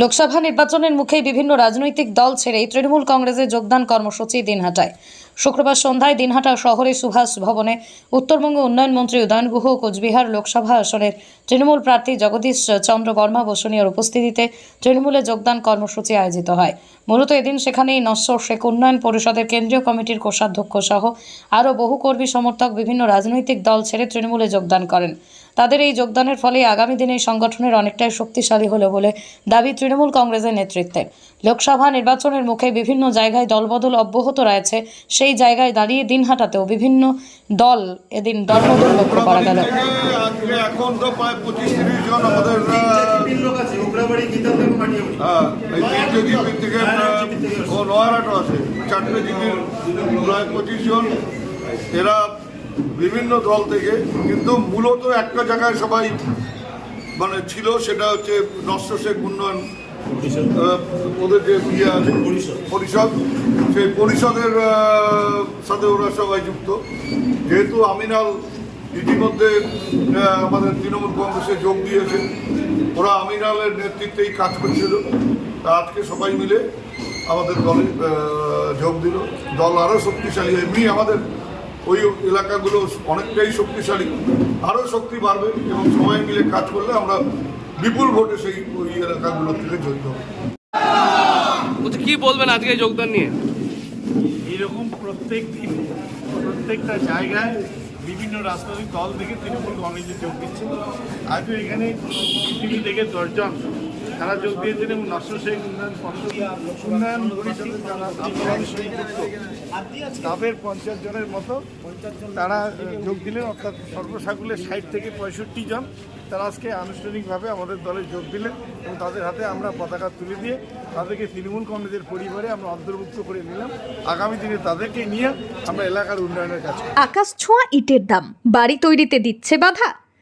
লোকসভা নির্বাচনের মুখে বিভিন্ন রাজনৈতিক দল ছেড়ে তৃণমূল কংগ্রেসে যোগদান কর্মসূচি দিনহাটায়। শুক্রবার সন্ধ্যায় দিনহাটা শহরে সুভাষ ভবনে উত্তরবঙ্গ উন্নয়ন মন্ত্রী উদয়ন গুহ কোচবিহার লোকসভা আসনের তৃণমূল প্রার্থী জগদীশ চন্দ্র বর্মা বসুনিয়ার উপস্থিতিতে তৃণমূলে যোগদান কর্মসূচি আয়োজিত হয়। মূলত এদিন সেখানেই নশ্বর শেখ উন্নয়ন পরিষদের কেন্দ্রীয় কমিটির কোষাধ্যক্ষ সহ আরও বহু কর্মী সমর্থক বিভিন্ন রাজনৈতিক দল ছেড়ে তৃণমূলে যোগদান করেন। তাদের এই যোগদানের ফলে আগামী দিনে এই সংগঠনের অনেকটাই শক্তিশালী হলো বলে দাবি তৃণমূল কংগ্রেসের নেতৃত্বের লোকসভা নির্বাচনের মুখে বিভিন্ন জায়গায় দলবদল অব্যাহত রয়েছে, সেই জায়গায় দাঁড়িয়ে দিনহাটাতেও বিভিন্ন দল এদিন দলবদল লক্ষ্য করা গেল। থেকে এখন তো প্রায় পঁচিশ তিরিশ জন আমাদের হ্যাঁ, এই তিনটে জিপির থেকে ও লোহারাটো আছে চারটে জিপির প্রায় পঁচিশ জন। এরা বিভিন্ন দল থেকে কিন্তু মূলত একটা জায়গায় সবাই মানে ছিল সেটা হচ্ছে নষ্ট শেখ উন্নয়ন ওদের যে ইয়ে আছে পরিষদ। সেই পরিষদের সাথে ওরা সবাই যুক্ত। যেহেতু আমিনাল ইতিমধ্যে আমাদের তৃণমূল কংগ্রেসে যোগ দিয়েছে। ওরা আমিনালের নেতৃত্বেই কাজ করছিল। তা আজকে সবাই মিলে আমাদের দলে যোগ দিল। দল আরও শক্তিশালী। এমনি আমাদের ওই এলাকাগুলো অনেকটাই শক্তিশালী। আরও শক্তি বাড়বে এবং সবাই মিলে কাজ করলে আমরা বিপুল ভোটে সেই ওই এলাকাগুলো থেকে জড়িত হব। বলছি কি বলবেন আজকে যোগদান নিয়ে? এরকম প্রত্যেক দিন প্রত্যেকটা জায়গায় বিভিন্ন রাজনৈতিক দল থেকে তৃণমূল কংগ্রেসে যোগ দিচ্ছে। আজও এখানে টিভি থেকে দশজন তারা যোগ দিয়েছেন এবং নশো শেখ উন্নয়ন পর্ষদ উন্নয়ন পরিষদ যারা তাদের পঞ্চাশ জনের মতো তারা যোগ দিলেন অর্থাৎ সর্বসাকুলের ষাট থেকে পঁয়ষট্টি জন তারা আজকে আনুষ্ঠানিকভাবে আমাদের দলে যোগ দিলেন এবং তাদের হাতে আমরা পতাকা তুলে দিয়ে তাদেরকে তৃণমূল কংগ্রেসের পরিবারে আমরা অন্তর্ভুক্ত করে নিলাম। আগামী দিনে তাদেরকে নিয়ে আমরা এলাকার উন্নয়নের কাজ আকাশ ছোঁয়া ইটের দাম বাড়ি তৈরিতে দিচ্ছে বাধা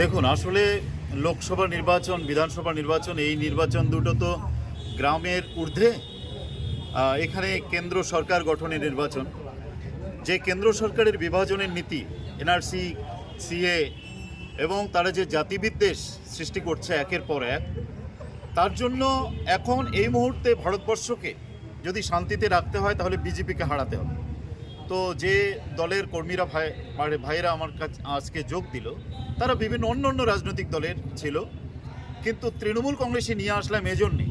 দেখুন, আসলে লোকসভা নির্বাচন, বিধানসভা নির্বাচন, এই নির্বাচন দুটো তো গ্রামের ঊর্ধ্বে। এখানে কেন্দ্র সরকার গঠনের নির্বাচন। যে কেন্দ্র সরকারের বিভাজনের নীতি, এনআরসি, সিএ এবং তারা যে জাতিবিদ্বেষ সৃষ্টি করছে একের পর এক, তার জন্য এখন এই মুহূর্তে ভারতবর্ষকে যদি শান্তিতে রাখতে হয়, তাহলে বিজেপিকে হারাতে হবে। তো যে দলের কর্মীরা ভাই মানে ভাইয়েরা আমার কাছে আজকে যোগ দিল, তারা বিভিন্ন অন্য অন্য রাজনৈতিক দলের ছিল, কিন্তু তৃণমূল কংগ্রেসে নিয়ে আসলাম এজন্যে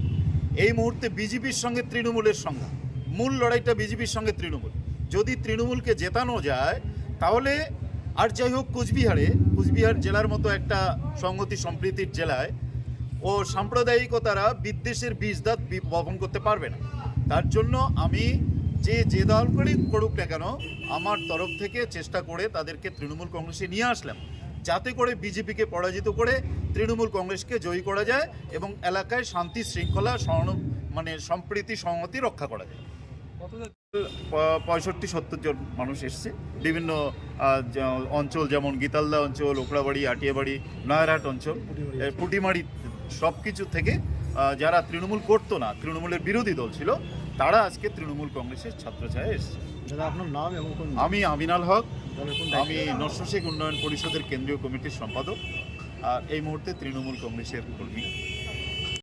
এই মুহূর্তে বিজেপির সঙ্গে তৃণমূলের সংঘাত। মূল লড়াইটা বিজেপির সঙ্গে তৃণমূল। যদি তৃণমূলকে জেতানো যায়, তাহলে আর যাই হোক কুচবিহারে, কুচবিহার জেলার মতো একটা সংহতি সম্প্রীতির জেলায়, ও সাম্প্রদায়িকতারা বিদ্বেষের বীজ দাঁত বপন করতে পারবে না। তার জন্য আমি যে যে দল করেই করুক না কেন আমার তরফ থেকে চেষ্টা করে তাদেরকে তৃণমূল কংগ্রেসে নিয়ে আসলাম। যাতে করে বিজেপিকে পরাজিত করে তৃণমূল কংগ্রেসকে জয়ী করা যায় এবং এলাকায় শান্তি শৃঙ্খলা সহন মানে সম্প্রীতি সংহতি রক্ষা করা যায়। পঁয়ষট্টি সত্তর জন মানুষ এসছে। বিভিন্ন অঞ্চল যেমন গীতালদা অঞ্চল ওকড়াবাড়ি আটিয়াবাড়ি নয়ারহাট অঞ্চল এ, পুটিমারি সব কিছু থেকে যারা তৃণমূল করতো না তৃণমূলের বিরোধী দল ছিল তারা আজকে তৃণমূল কংগ্রেসের ছাত্রছায়া এসছে। দাদা আপনার নাম এবং আমি আমিনাল হক। আমি নশ্বশেখ উন্নয়ন পরিষদের কেন্দ্রীয় কমিটির সম্পাদক। আর এই মুহূর্তে তৃণমূল কংগ্রেসের কর্মী।